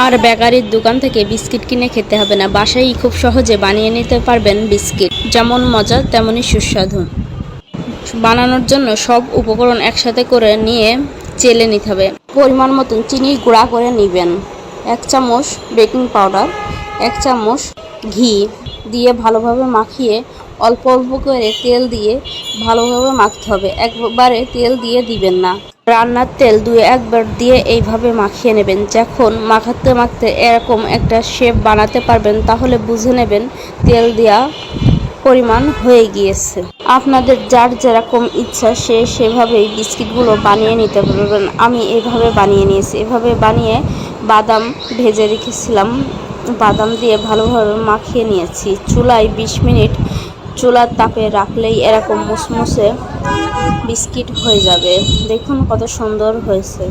আর বেকারির দোকান থেকে বিস্কিট কিনে খেতে হবে না। বাসায় খুব সহজে বানিয়ে নিতে পারবেন বিস্কিট। যেমন মজা, তেমনই সুস্বাদু। বানানোর জন্য সব উপকরণ একসাথে করে নিয়ে চেলে নিতে হবে। পরিমাণ মতন চিনি গুঁড়া করে নেবেন। এক চামচ বেকিং পাউডার, এক চামচ ঘি দিয়ে ভালোভাবে মাখিয়ে অল্প অল্প করে তেল দিয়ে ভালোভাবে মাখতে হবে। একবারে তেল দিয়ে দিবেন না। রান্নার তেল দুই একবার দিয়ে এইভাবে মাখিয়ে নেবেন। যখন মাখাতে মাখতে এরকম একটা শেপ বানাতে পারবেন, তাহলে বুঝে নেবেন তেল দেওয়া পরিমাণ হয়ে গিয়েছে। আপনাদের যার যেরকম ইচ্ছা, সে সেভাবেই বিস্কিটগুলো বানিয়ে নিতে পারবেন। আমি এভাবে বানিয়ে নিয়েছি। এভাবে বানিয়ে বাদাম ভেজে রেখেছিলাম। বাদাম দিয়ে ভালোভাবে মাখিয়ে নিয়েছি। চুলায় বিশ মিনিট চুলার তাপে রাখলেই এরকম মুসমুসে বিস্কিট হয়ে যাবে। দেখুন কত সুন্দর হয়েছে।